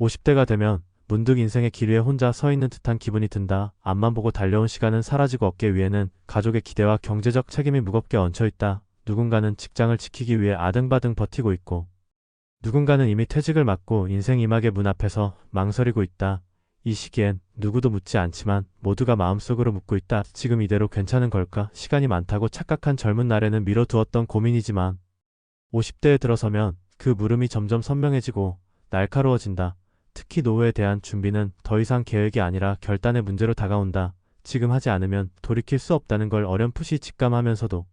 50대가 되면 문득 인생의 길 위에 혼자 서 있는 듯한 기분이 든다. 앞만 보고 달려온 시간은 사라지고 어깨 위에는 가족의 기대와 경제적 책임이 무겁게 얹혀 있다. 누군가는 직장을 지키기 위해 아등바등 버티고 있고 누군가는 이미 퇴직을 맞고 인생 이막의 문 앞에서 망설이고 있다. 이 시기엔 누구도 묻지 않지만 모두가 마음속으로 묻고 있다. 지금 이대로 괜찮은 걸까? 시간이 많다고 착각한 젊은 날에는 미뤄두었던 고민이지만 50대에 들어서면 그 물음이 점점 선명해지고 날카로워진다. 특히 노후에 대한 준비는 더 이상 계획이 아니라 결단의 문제로 다가온다. 지금 하지 않으면 돌이킬 수 없다는 걸 어렴풋이 직감하면서도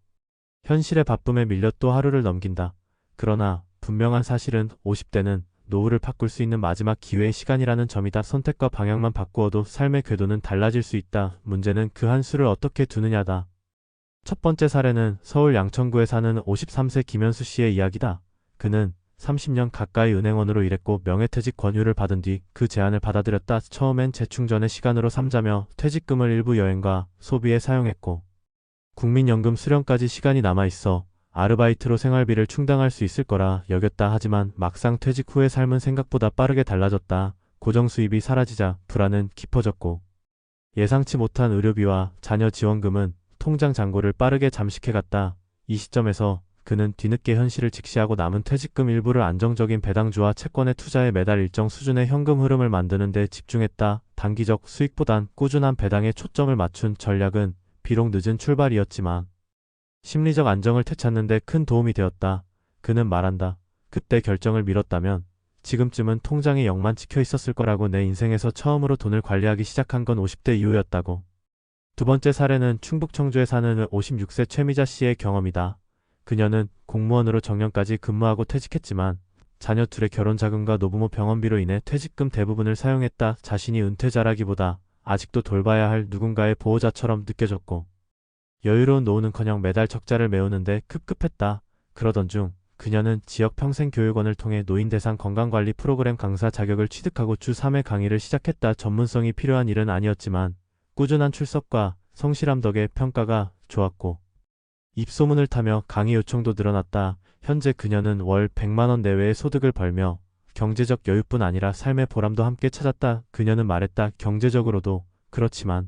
현실의 바쁨에 밀려 또 하루를 넘긴다. 그러나 분명한 사실은 50대는 노후를 바꿀 수 있는 마지막 기회의 시간이라는 점이다. 선택과 방향만 바꾸어도 삶의 궤도는 달라질 수 있다. 문제는 그 한 수를 어떻게 두느냐다. 첫 번째 사례는 서울 양천구에 사는 53세 김현수 씨의 이야기다. 그는 30년 가까이 은행원으로 일했고 명예퇴직 권유를 받은 뒤 그 제안을 받아들였다. 처음엔 재충전의 시간으로 삼자며 퇴직금을 일부 여행과 소비에 사용했고 국민연금 수령까지 시간이 남아있어 아르바이트로 생활비를 충당할 수 있을 거라 여겼다 하지만 막상 퇴직 후의 삶은 생각보다 빠르게 달라졌다. 고정 수입이 사라지자 불안은 깊어졌고 예상치 못한 의료비와 자녀 지원금은 통장 잔고를 빠르게 잠식해갔다. 이 시점에서 그는 뒤늦게 현실을 직시하고 남은 퇴직금 일부를 안정적인 배당주와 채권의 투자에 매달 일정 수준의 현금 흐름을 만드는 데 집중했다. 단기적 수익보단 꾸준한 배당에 초점을 맞춘 전략은 비록 늦은 출발이었지만 심리적 안정을 되찾는 데 큰 도움이 되었다. 그는 말한다. 그때 결정을 미뤘다면 지금쯤은 통장에 0만 찍혀 있었을 거라고 내 인생에서 처음으로 돈을 관리하기 시작한 건 50대 이후였다고. 두 번째 사례는 충북 청주에 사는 56세 최미자 씨의 경험이다. 그녀는 공무원으로 정년까지 근무하고 퇴직했지만 자녀 둘의 결혼 자금과 노부모 병원비로 인해 퇴직금 대부분을 사용했다. 자신이 은퇴자라기보다 아직도 돌봐야 할 누군가의 보호자처럼 느껴졌고 여유로운 노후는커녕 매달 적자를 메우는데 급급했다. 그러던 중 그녀는 지역 평생교육원을 통해 노인 대상 건강관리 프로그램 강사 자격을 취득하고 주 3회 강의를 시작했다. 전문성이 필요한 일은 아니었지만 꾸준한 출석과 성실함 덕에 평가가 좋았고 입소문을 타며 강의 요청도 늘어났다. 현재 그녀는 월 100만원 내외의 소득을 벌며 경제적 여유뿐 아니라 삶의 보람도 함께 찾았다. 그녀는 말했다. 경제적으로도 그렇지만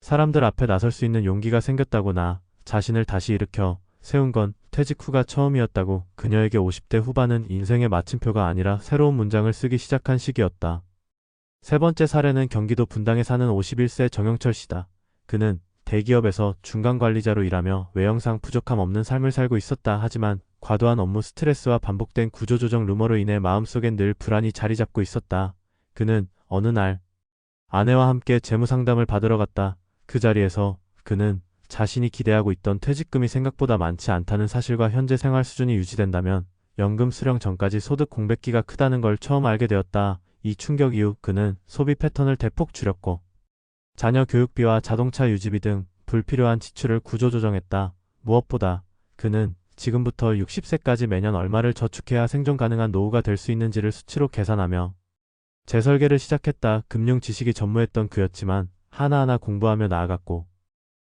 사람들 앞에 나설 수 있는 용기가 생겼다고 나 자신을 다시 일으켜 세운 건 퇴직 후가 처음이었다고 그녀에게 50대 후반은 인생의 마침표가 아니라 새로운 문장을 쓰기 시작한 시기였다. 세 번째 사례는 경기도 분당에 사는 51세 정영철 씨다. 그는 대기업에서 중간 관리자로 일하며 외형상 부족함 없는 삶을 살고 있었다. 하지만 과도한 업무 스트레스와 반복된 구조조정 루머로 인해 마음속엔 늘 불안이 자리 잡고 있었다. 그는 어느 날 아내와 함께 재무 상담을 받으러 갔다. 그 자리에서 그는 자신이 기대하고 있던 퇴직금이 생각보다 많지 않다는 사실과 현재 생활 수준이 유지된다면 연금 수령 전까지 소득 공백기가 크다는 걸 처음 알게 되었다. 이 충격 이후 그는 소비 패턴을 대폭 줄였고 자녀 교육비와 자동차 유지비 등 불필요한 지출을 구조조정했다. 무엇보다 그는 지금부터 60세까지 매년 얼마를 저축해야 생존 가능한 노후가 될 수 있는지를 수치로 계산하며 재설계를 시작했다. 금융 지식이 전무했던 그였지만 하나하나 공부하며 나아갔고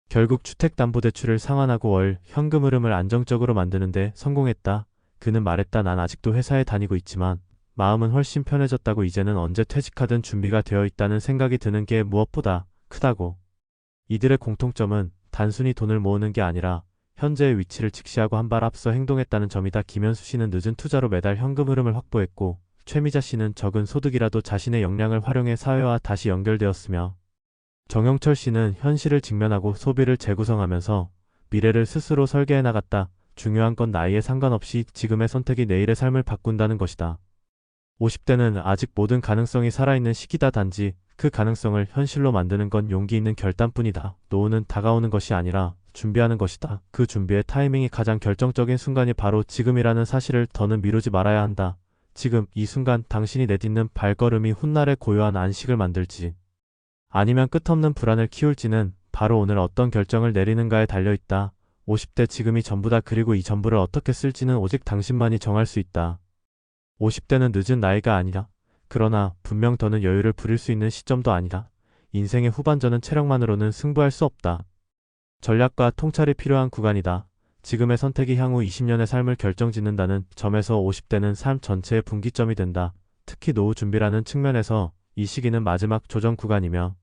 결국 주택담보대출을 상환하고 월 현금 흐름을 안정적으로 만드는데 성공했다. 그는 말했다. 난 아직도 회사에 다니고 있지만 마음은 훨씬 편해졌다고 이제는 언제 퇴직하든 준비가 되어 있다는 생각이 드는 게 무엇보다 크다고. 이들의 공통점은 단순히 돈을 모으는 게 아니라 현재의 위치를 직시하고 한 발 앞서 행동했다는 점이다. 김현수 씨는 늦은 투자로 매달 현금 흐름을 확보했고 최미자 씨는 적은 소득이라도 자신의 역량을 활용해 사회와 다시 연결되었으며 정영철 씨는 현실을 직면하고 소비를 재구성하면서 미래를 스스로 설계해 나갔다. 중요한 건 나이에 상관없이 지금의 선택이 내일의 삶을 바꾼다는 것이다. 50대는 아직 모든 가능성이 살아있는 시기다 단지 그 가능성을 현실로 만드는 건 용기 있는 결단뿐이다. 노후는 다가오는 것이 아니라 준비하는 것이다. 그 준비의 타이밍이 가장 결정적인 순간이 바로 지금이라는 사실을 더는 미루지 말아야 한다. 지금 이 순간 당신이 내딛는 발걸음이 훗날의 고요한 안식을 만들지 아니면 끝없는 불안을 키울지는 바로 오늘 어떤 결정을 내리는가에 달려있다. 50대 지금이 전부다 그리고 이 전부를 어떻게 쓸지는 오직 당신만이 정할 수 있다. 50대는 늦은 나이가 아니라 그러나 분명 더는 여유를 부릴 수 있는 시점도 아니다. 인생의 후반전은 체력만으로는 승부할 수 없다. 전략과 통찰이 필요한 구간이다. 지금의 선택이 향후 20년의 삶을 결정짓는다는 점에서 50대는 삶 전체의 분기점이 된다. 특히 노후 준비라는 측면에서 이 시기는 마지막 조정 구간이며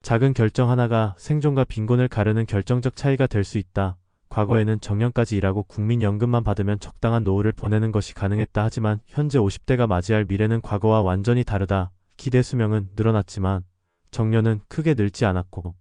작은 결정 하나가 생존과 빈곤을 가르는 결정적 차이가 될 수 있다. 과거에는 정년까지 일하고 국민연금만 받으면 적당한 노후를 보내는 것이 가능했다 하지만 현재 50대가 맞이할 미래는 과거와 완전히 다르다. 기대 수명은 늘어났지만 정년은 크게 늘지 않았고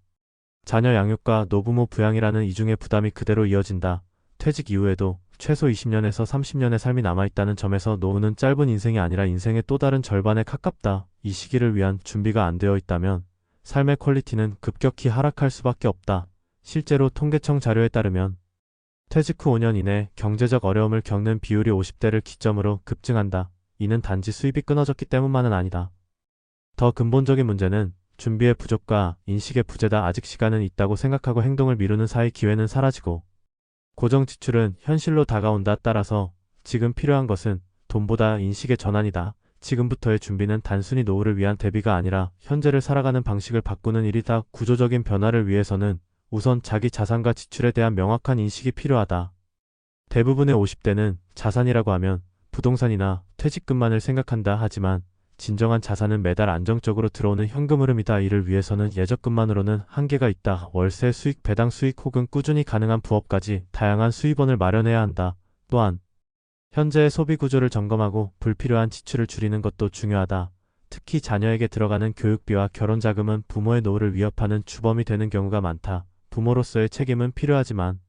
자녀 양육과 노부모 부양이라는 이중의 부담이 그대로 이어진다. 퇴직 이후에도 최소 20년에서 30년의 삶이 남아있다는 점에서 노후는 짧은 인생이 아니라 인생의 또 다른 절반에 가깝다. 이 시기를 위한 준비가 안 되어 있다면 삶의 퀄리티는 급격히 하락할 수밖에 없다. 실제로 통계청 자료에 따르면 퇴직 후 5년 이내 경제적 어려움을 겪는 비율이 50대를 기점으로 급증한다. 이는 단지 수입이 끊어졌기 때문만은 아니다. 더 근본적인 문제는 준비의 부족과 인식의 부재다. 아직 시간은 있다고 생각하고 행동을 미루는 사이 기회는 사라지고 고정 지출은 현실로 다가온다. 따라서 지금 필요한 것은 돈보다 인식의 전환이다. 지금부터의 준비는 단순히 노후를 위한 대비가 아니라 현재를 살아가는 방식을 바꾸는 일이다. 구조적인 변화를 위해서는 우선 자기 자산과 지출에 대한 명확한 인식이 필요하다. 대부분의 50대는 자산이라고 하면 부동산이나 퇴직금만을 생각한다 하지만 진정한 자산은 매달 안정적으로 들어오는 현금 흐름이다. 이를 위해서는 예적금만으로는 한계가 있다. 월세 수익, 배당 수익 혹은 꾸준히 가능한 부업까지 다양한 수입원을 마련해야 한다. 또한 현재의 소비 구조를 점검하고 불필요한 지출을 줄이는 것도 중요하다. 특히 자녀에게 들어가는 교육비와 결혼 자금은 부모의 노후를 위협하는 주범이 되는 경우가 많다. 부모로서의 책임은 필요하지만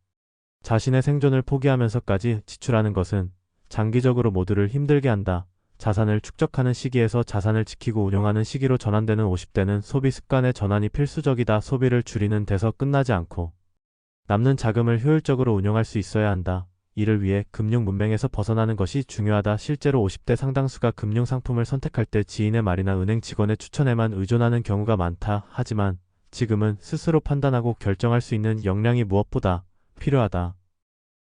자신의 생존을 포기하면서까지 지출하는 것은 장기적으로 모두를 힘들게 한다. 자산을 축적하는 시기에서 자산을 지키고 운용하는 시기로 전환되는 50대는 소비 습관의 전환이 필수적이다. 소비를 줄이는 데서 끝나지 않고 남는 자금을 효율적으로 운용할 수 있어야 한다. 이를 위해 금융 문맹에서 벗어나는 것이 중요하다. 실제로 50대 상당수가 금융 상품을 선택할 때 지인의 말이나 은행 직원의 추천에만 의존하는 경우가 많다. 하지만 지금은 스스로 판단하고 결정할 수 있는 역량이 무엇보다 필요하다.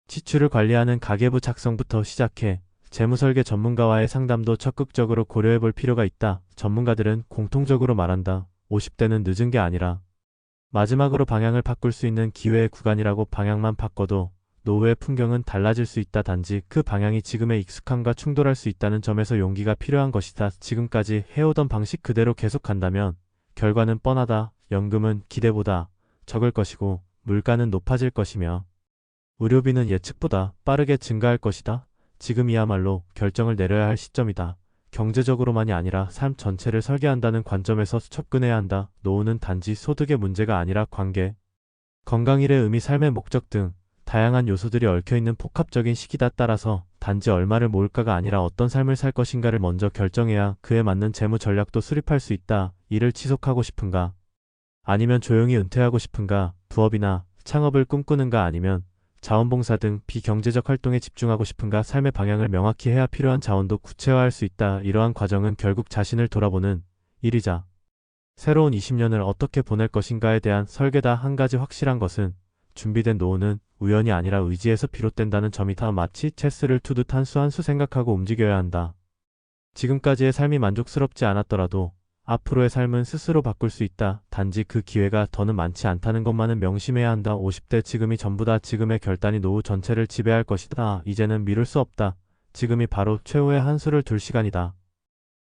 지출을 관리하는 가계부 작성부터 시작해 재무설계 전문가와의 상담도 적극적으로 고려해 볼 필요가 있다. 전문가들은 공통적으로 말한다. 50대는 늦은 게 아니라 마지막으로 방향을 바꿀 수 있는 기회의 구간이라고 방향만 바꿔도 노후의 풍경은 달라질 수 있다. 단지 그 방향이 지금의 익숙함과 충돌할 수 있다는 점에서 용기가 필요한 것이다. 지금까지 해오던 방식 그대로 계속한다면 결과는 뻔하다. 연금은 기대보다 적을 것이고 물가는 높아질 것이며 의료비는 예측보다 빠르게 증가할 것이다. 지금이야말로 결정을 내려야 할 시점이다. 경제적으로만이 아니라 삶 전체를 설계한다는 관점에서 접근해야 한다. 노후는 단지 소득의 문제가 아니라 관계, 건강일의 의미, 삶의 목적 등 다양한 요소들이 얽혀있는 복합적인 시기다 따라서 단지 얼마를 모을까가 아니라 어떤 삶을 살 것인가를 먼저 결정해야 그에 맞는 재무 전략도 수립할 수 있다. 일을 지속하고 싶은가? 아니면 조용히 은퇴하고 싶은가? 부업이나 창업을 꿈꾸는가 아니면 자원봉사 등 비경제적 활동에 집중하고 싶은가 삶의 방향을 명확히 해야 필요한 자원도 구체화할 수 있다. 이러한 과정은 결국 자신을 돌아보는 일이자 새로운 20년을 어떻게 보낼 것인가에 대한 설계다. 한 가지 확실한 것은 준비된 노후는 우연이 아니라 의지에서 비롯된다는 점이다. 마치 체스를 투듯 한수 한 수 생각하고 움직여야 한다. 지금까지의 삶이 만족스럽지 않았더라도 앞으로의 삶은 스스로 바꿀 수 있다. 단지 그 기회가 더는 많지 않다는 것만은 명심해야 한다. 50대 지금이 전부다. 지금의 결단이 노후 전체를 지배할 것이다. 이제는 미룰 수 없다. 지금이 바로 최후의 한 수를 둘 시간이다.